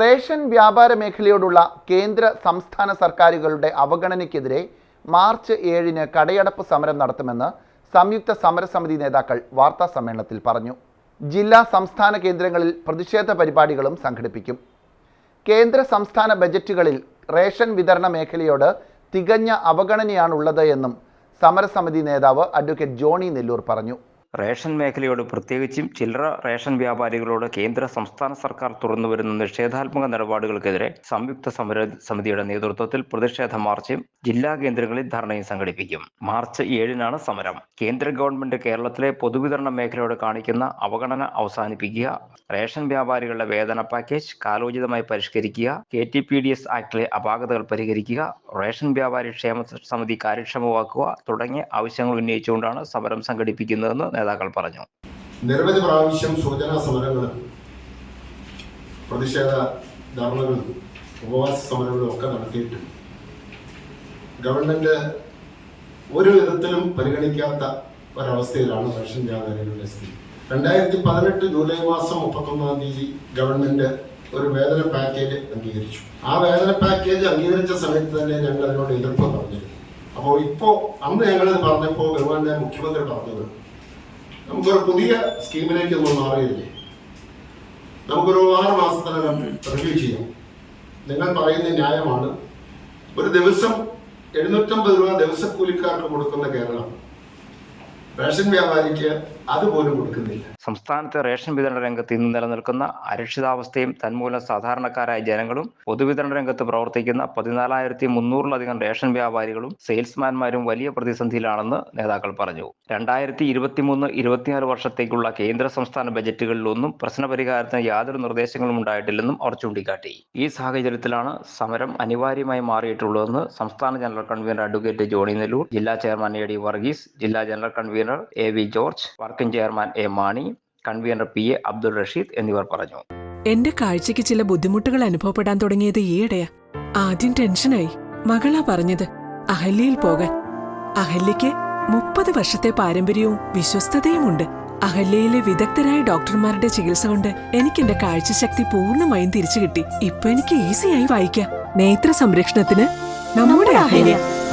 Ration വ്യാപാര മേഖലയോടുള്ള കേന്ദ്ര സംസ്ഥാന സർക്കാരുകളുടെ അവഗണനയ്ക്കെതിരെ മാർച്ച് ഏഴിന് കടയടപ്പ് സമരം നടത്തുമെന്ന് സംയുക്ത സമരസമിതി നേതാക്കൾ വാർത്താ സമ്മേളനത്തിൽ പറഞ്ഞു. ജില്ലാ സംസ്ഥാന കേന്ദ്രങ്ങളിൽ പ്രതിഷേധ പരിപാടികളും സംഘടിപ്പിക്കും. കേന്ദ്ര സംസ്ഥാന ബജറ്റുകളിൽ റേഷൻ വിതരണ മേഖലയോട് തികഞ്ഞ അവഗണനയാണുള്ളത് എന്നും സമരസമിതി നേതാവ് അഡ്വക്കേറ്റ് ജോണി നെല്ലൂർ പറഞ്ഞു. റേഷൻ മേഖലയോട് പ്രത്യേകിച്ചും ചില്ലറ റേഷൻ വ്യാപാരികളോട് കേന്ദ്ര സംസ്ഥാന സർക്കാർ തുറന്നുവരുന്ന നിഷേധാത്മക നിലപാടുകൾക്കെതിരെ സംയുക്ത സമര സമിതിയുടെ നേതൃത്വത്തിൽ പ്രതിഷേധ മാർച്ചും ജില്ലാ കേന്ദ്രങ്ങളിൽ ധർണയും സംഘടിപ്പിക്കും. മാർച്ച് ഏഴിനാണ് സമരം. കേന്ദ്ര ഗവൺമെന്റ് കേരളത്തിലെ പൊതുവിതരണ മേഖലയോട് കാണിക്കുന്ന അവഗണന അവസാനിപ്പിക്കുക റേഷൻ വ്യാപാരികളുടെ വേതന പാക്കേജ് കാലോചിതമായി പരിഷ്കരിക്കുക K T P D S ആക്ടിലെ അപാകതകൾ പരിഹരിക്കുക റേഷൻ വ്യാപാരി ക്ഷേമ സമിതി കാര്യക്ഷമമാക്കുക തുടങ്ങിയ ആവശ്യങ്ങൾ ഉന്നയിച്ചുകൊണ്ടാണ് സമരം സംഘടിപ്പിക്കുന്നതെന്ന് നേതാക്കൾ പറഞ്ഞു. നിരവധി പ്രാവശ്യം സൂചനാ സമരങ്ങൾ പ്രതിഷേധ ധർണകളും ഉപവാസ സമരങ്ങളും ഒക്കെ നടത്തിയിട്ട് ഗവൺമെന്റ് ഒരു വിധത്തിലും പരിഗണിക്കാത്ത ഒരവസ്ഥയിലാണ് റേഷൻ വ്യാപാരികളുടെ സ്ഥിതി. രണ്ടായിരത്തി പതിനെട്ട് ജൂലൈ മാസം മുപ്പത്തൊന്നാം തീയതി ഗവൺമെന്റ് ഒരു വേതന പാക്കേജ് അംഗീകരിച്ചു. ആ വേതന പാക്കേജ് അംഗീകരിച്ച സമയത്ത് തന്നെ ഞങ്ങൾ അതിനോട് എതിർപ്പ് പറഞ്ഞിരുന്നു. അപ്പോൾ ഇപ്പോൾ അന്ന് ഞങ്ങളിത് പറഞ്ഞപ്പോൾ ഗവൺമെന്റ് മുഖ്യമന്ത്രി പറഞ്ഞത് നമുക്കൊരു പുതിയ സ്കീമിലേക്ക് നമ്മൾ മാറിയില്ലേ? നമുക്കൊരു ആറ് മാസത്തിനകം റിവ്യൂ ചെയ്യാം. നിങ്ങൾ പറയുന്ന ന്യായമാണ്. ഒരു ദിവസം എഴുന്നൂറ്റമ്പത് രൂപ ദിവസക്കൂലിക്കാർക്ക് കൊടുക്കുന്ന കേരളം. റേഷൻ വ്യാപാരിക്ക് അതുപോലും കൊടുക്കുന്നില്ല. സംസ്ഥാനത്തെ റേഷൻ വിതരണ രംഗത്ത് ഇന്ന് നിലനിൽക്കുന്ന അരക്ഷിതാവസ്ഥയും തന്മൂലം സാധാരണക്കാരായ ജനങ്ങളും പൊതുവിതരണ രംഗത്ത് പ്രവർത്തിക്കുന്ന പതിനാലായിരത്തി മുന്നൂറിലധികം റേഷൻ വ്യാപാരികളും സെയിൽസ്മാൻമാരും വലിയ പ്രതിസന്ധിയിലാണെന്ന് നേതാക്കൾ പറഞ്ഞു. രണ്ടായിരത്തി ഇരുപത്തിമൂന്ന് ഇരുപത്തിനാല് വർഷത്തേക്കുള്ള കേന്ദ്ര സംസ്ഥാന ബജറ്റുകളിലൊന്നും പ്രശ്നപരിഹാരത്തിന് യാതൊരു നിർദ്ദേശങ്ങളും ഉണ്ടായിട്ടില്ലെന്നും അവർ ചൂണ്ടിക്കാട്ടി. ഈ സാഹചര്യത്തിലാണ് സമരം അനിവാര്യമായി മാറിയിട്ടുള്ളതെന്ന് സംസ്ഥാന general convener advocate Johnny Nellore ജില്ലാ ചെയർമാൻ എ ഡി വർഗീസ് ജില്ലാ general convener A V George working chairman A Mani convener P A Abdul Rasheed എന്നിവർ പറഞ്ഞു. എന്റെ കാഴ്ചയ്ക്ക് ചില ബുദ്ധിമുട്ടുകൾ അനുഭവപ്പെടാൻ തുടങ്ങിയത് ഈയിടെയാ. ആദ്യം ടെൻഷനായി. മകളാ പറഞ്ഞത് അഹല്യയിൽ പോകാൻ. അഹല്യയ്ക്ക് മുപ്പത് വർഷത്തെ പാരമ്പര്യവും വിശ്വസ്തതയുമുണ്ട്. അഹല്യയിലെ വിദഗ്ധരായ ഡോക്ടർമാരുടെ ചികിത്സ കൊണ്ട് എനിക്ക് എന്റെ കാഴ്ചശക്തി പൂർണമായും തിരിച്ചു കിട്ടി ഇപ്പൊ എനിക്ക് ഈസിയായി വായിക്കാം. നേത്ര സംരക്ഷണത്തിന് നമ്മുടെ Ahalya.